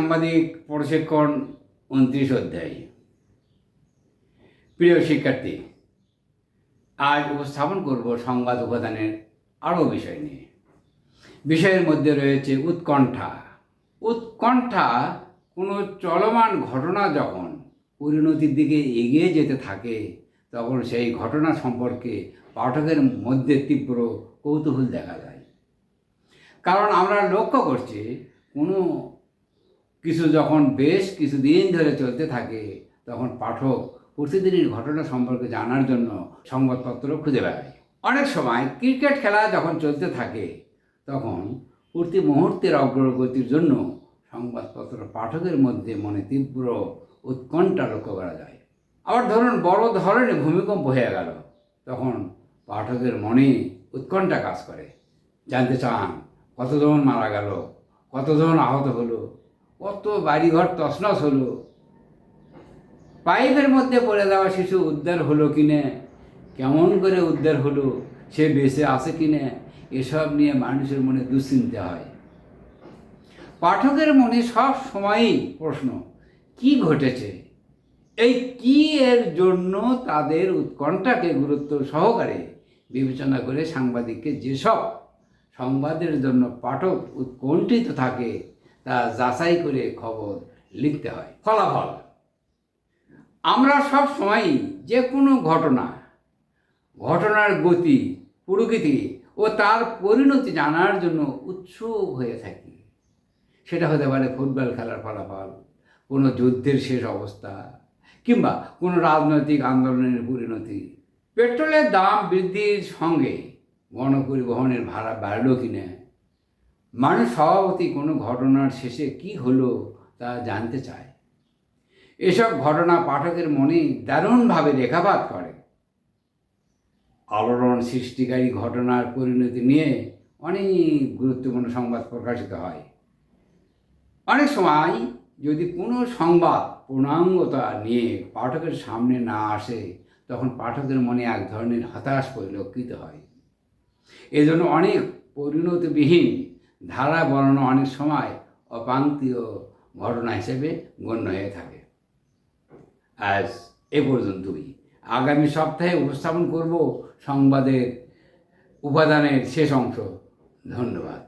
সাংবাদিক, প্রশিক্ষণ, উনত্রিশ অধ্যায়। প্রিয় শিক্ষার্থী, আজ উপস্থাপন করব সংবাদ উপাদানের আরও বিষয় নিয়ে। বিষয়ের মধ্যে রয়েছে উৎকণ্ঠা। উৎকণ্ঠা কোনো চলমান ঘটনা যখন পরিণতির দিকে এগিয়ে যেতে থাকে, তখন সেই ঘটনা সম্পর্কে পাঠকের মধ্যে তীব্র কৌতূহল দেখা যায়। কারণ আমরা লক্ষ্য করছি, কোনো কিছু যখন বেশ কিছুদিন ধরে চলতে থাকে, তখন পাঠক প্রতিদিনের ঘটনা সম্পর্কে জানার জন্য সংবাদপত্র খুঁজে বেড়ায়। অনেক সময় ক্রিকেট খেলা যখন চলতে থাকে, তখন প্রতি মুহূর্তের অগ্রগতির জন্য সংবাদপত্র পাঠকের মধ্যে মনে তীব্র উৎকণ্ঠা লক্ষ্য করা যায়। আবার ধরুন বড় ধরনের ভূমিকম্প হয়ে গেল, তখন পাঠকের মনে উৎকণ্ঠা কাজ করে। জানতে চান কতজন মারা গেল, কতজন আহত হলো কত বাড়িঘর তছনছ হলো। পাইপের মধ্যে পড়ে যাওয়া শিশু উদ্ধার হলো কিনে? কেমন করে উদ্ধার হলো? সে বেঁচে আছে কিনে? এসব নিয়ে মানুষের মনে দুশ্চিন্তা হয়। পাঠকের মনে সব সময়ই প্রশ্ন, কি ঘটেছে? এই কি এর জন্য তাদের উৎকণ্ঠাকে গুরুত্ব সহকারে বিবেচনা করে সাংবাদিককে যেসব সংবাদের জন্য পাঠক উৎকণ্ঠিত থাকে তা যাচাই করে খবর লিখতে হয়। ফলাফল। আমরা সব সময়ই যে কোনো ঘটনা, ঘটনার গতি, প্রকৃতি ও তার পরিণতি জানার জন্য উৎসুক হয়ে থাকি। সেটা হতে পারে ফুটবল খেলার ফলাফল, কোনো যুদ্ধের শেষ অবস্থা কিংবা কোনো রাজনৈতিক আন্দোলনের পরিণতি। পেট্রোলের দাম বৃদ্ধির সঙ্গে গণপরিবহনের ভাড়া বাড়লো কিনা মানুষ স্বভাবতই কোনো ঘটনার শেষে কি হলো তা জানতে চায়। এসব ঘটনা পাঠকের মনে দারুণভাবে রেখাপাত করে। আলোড়ন সৃষ্টিকারী ঘটনার পরিণতি নিয়ে অনেক গুরুত্বপূর্ণ সংবাদ প্রকাশিত হয়। অনেক সময় যদি কোনো সংবাদ পূর্ণাঙ্গতা নিয়ে পাঠকের সামনে না আসে, তখন পাঠকের মনে এক ধরনের হতাশ পরিলক্ষিত হয়। এজন্য অনেক পরিণতিবিহীন ধারা বর্ণনা অনেক সময় অপাঙ্ক্তীয় ঘটনা হিসেবে গণ্য হয়ে থাকে। আজ এ পর্যন্তই। আগামী সপ্তাহে উপস্থাপন করব সংবাদের উপাদানের শেষ অংশ। ধন্যবাদ।